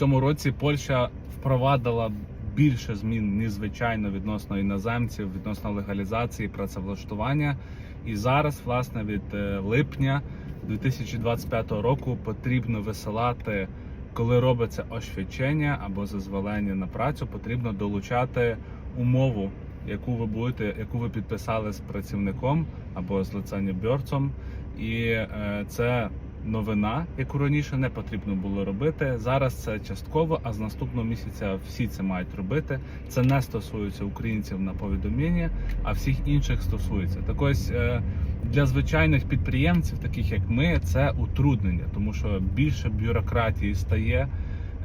цьому році Польща впровадила більше змін ніж звичайно відносно іноземців, відносно легалізації, працевлаштування. І зараз, власне, від е, липня 2025 року потрібно висилати, коли робиться ошвячення або зазволення на працю, потрібно долучати умову, яку ви будете, яку ви підписали з працівником або з лицензіборцем. І е, це новина, яку раніше не потрібно було робити. Зараз це частково, а з наступного місяця всі це мають робити. Це не стосується українців на повідомлення, а всіх інших стосується. Так ось е, для звичайних підприємців, таких як ми, це утруднення, тому що більше бюрократії стає.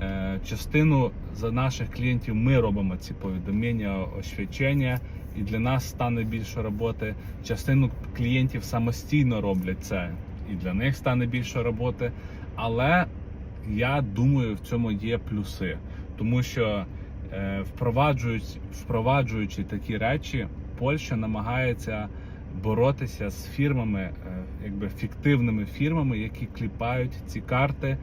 Е, Частину за наших клієнтів ми робимо ці повідомлення, освячення, і для нас стане більше роботи. Частину клієнтів самостійно роблять це, і для них стане більше роботи. Але я думаю, в цьому є плюси, тому що е, впроваджують, впроваджуючи такі речі, Польща намагається боротися з фірмами, е, якби фіктивними фірмами, які кліпають ці карти,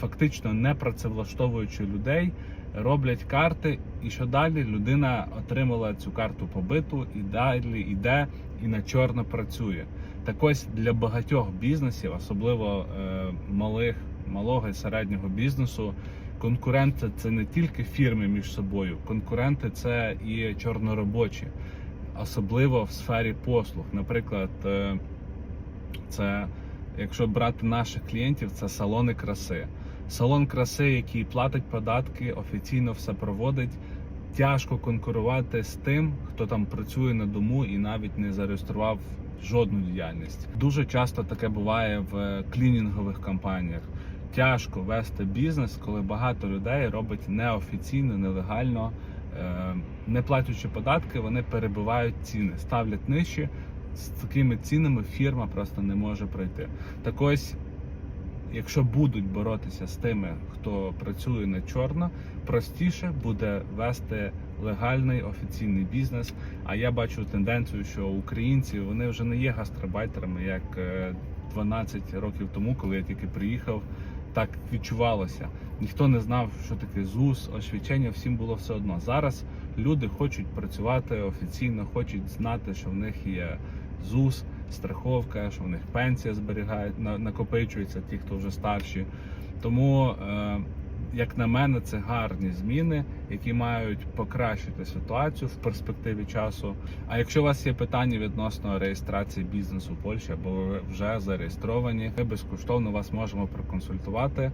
фактично не працевлаштовуючи людей, роблять карти, і що далі людина отримала цю карту побиту і далі йде і на чорно працює. Так ось для багатьох бізнесів, особливо е, малих, малого і середнього бізнесу, конкуренти це не тільки фірми між собою, конкуренти це і чорноробочі, особливо в сфері послуг. Наприклад, е, це якщо брати наших клієнтів, це салони краси. Салон краси, який платить податки, офіційно все проводить. Тяжко конкурувати з тим, хто там працює на дому і навіть не зареєстрував жодну діяльність. Дуже часто таке буває в клінінгових компаніях. Тяжко вести бізнес, коли багато людей робить неофіційно, нелегально, е, не платячи податки, вони перебивають ціни, ставлять нижче. З такими цінами фірма просто не може пройти. Так ось якщо будуть боротися з тими, хто працює на чорно, простіше буде вести легальний офіційний бізнес. А я бачу тенденцію, що українці вони вже не є гастробайтерами, як е, 12 років тому, коли я тільки приїхав. Так відчувалося. Ніхто не знав, що таке ЗУС, освічення, всім було все одно. Зараз люди хочуть працювати офіційно, хочуть знати, що в них є ЗУС, страховка, що в них пенсія зберігають, на- накопичується ті, хто вже старші. Тому, е, як на мене, це гарні зміни, які мають покращити ситуацію в перспективі часу. А якщо у вас є питання відносно реєстрації бізнесу в Польщі або ви вже зареєстровані, ми безкоштовно вас можемо проконсультувати.